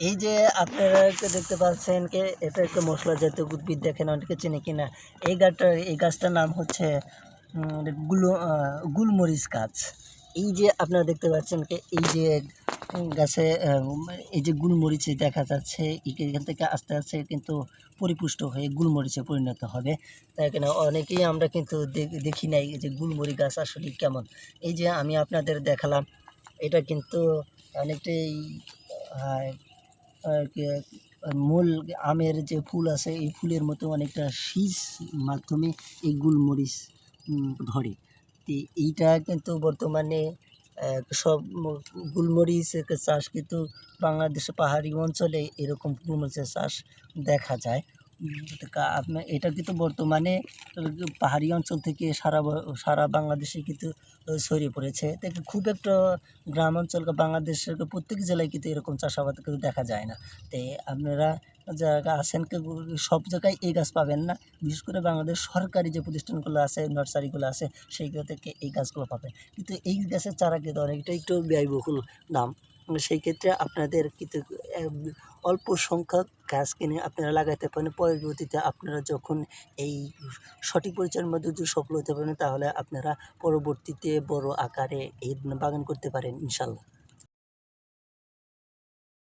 এই যে আপনারা দেখতে পাচ্ছেন কে, এটা একটা মশলা জাতীয় উদ্ভিদ, দেখেন অনেকে চেনে কিনা। এই গাছটার এই গাছটার নাম হচ্ছে গুলো গুলমরিচ গাছ। এই যে আপনারা দেখতে পাচ্ছেন কে, এই যে গাছে এই যে গুলমরিচে দেখা যাচ্ছে, এখান থেকে আস্তে আস্তে কিন্তু পরিপুষ্ট হয়ে গুলমরিচে পরিণত হবে। তাই কেন অনেকেই আমরা কিন্তু দেখ- নাই যে গুলমরি গাছ আসলে কেমন। এই যে আমি আপনাদের দেখালাম, এটা কিন্তু অনেকটাই মূল আমের যে ফুল আছে, এই ফুলের মতো অনেকটা শীষ মাধ্যমে এই গুলমরিচ ধরে। এইটা কিন্তু বর্তমানে সব গুলমরিচ চাষ কিন্তু বাংলাদেশে পাহাড়ি অঞ্চলে এরকম গুলমরিচের চাষ দেখা যায়। আপনার এটা কিন্তু বর্তমানে পাহাড়ি অঞ্চল থেকে সারা সারা বাংলাদেশে কিন্তু ছড়িয়ে পড়েছে। দেখে খুব একটা গ্রাম অঞ্চল বাংলাদেশের প্রত্যেক জেলায় কিন্তু এরকম চাষাবাদ কিন্তু দেখা যায় না। তো আপনারা যারা আছেন সব জায়গায় এই গাছ পাবেন না। বিশেষ করে বাংলাদেশ সরকারি যে প্রতিষ্ঠানগুলো আছে, নার্সারিগুলো আছে, সেইগুলো থেকে এই গাছগুলো পাবেন। কিন্তু এই গাছের চারা কিন্তু অনেকটা একটু ব্যয়বহুল দাম। সেই ক্ষেত্রে আপনাদের কিন্তু অল্প সংখ্যক গাছ কিনে আপনারা লাগাইতে পারেন। পরবর্তীতে আপনারা যখন এই সঠিক পরিচয়ের মধ্যে যদি সফল হতে পারেন তাহলে আপনারা পরবর্তীতে বড় আকারে এই বাগান করতে পারেন ইনশাল্লাহ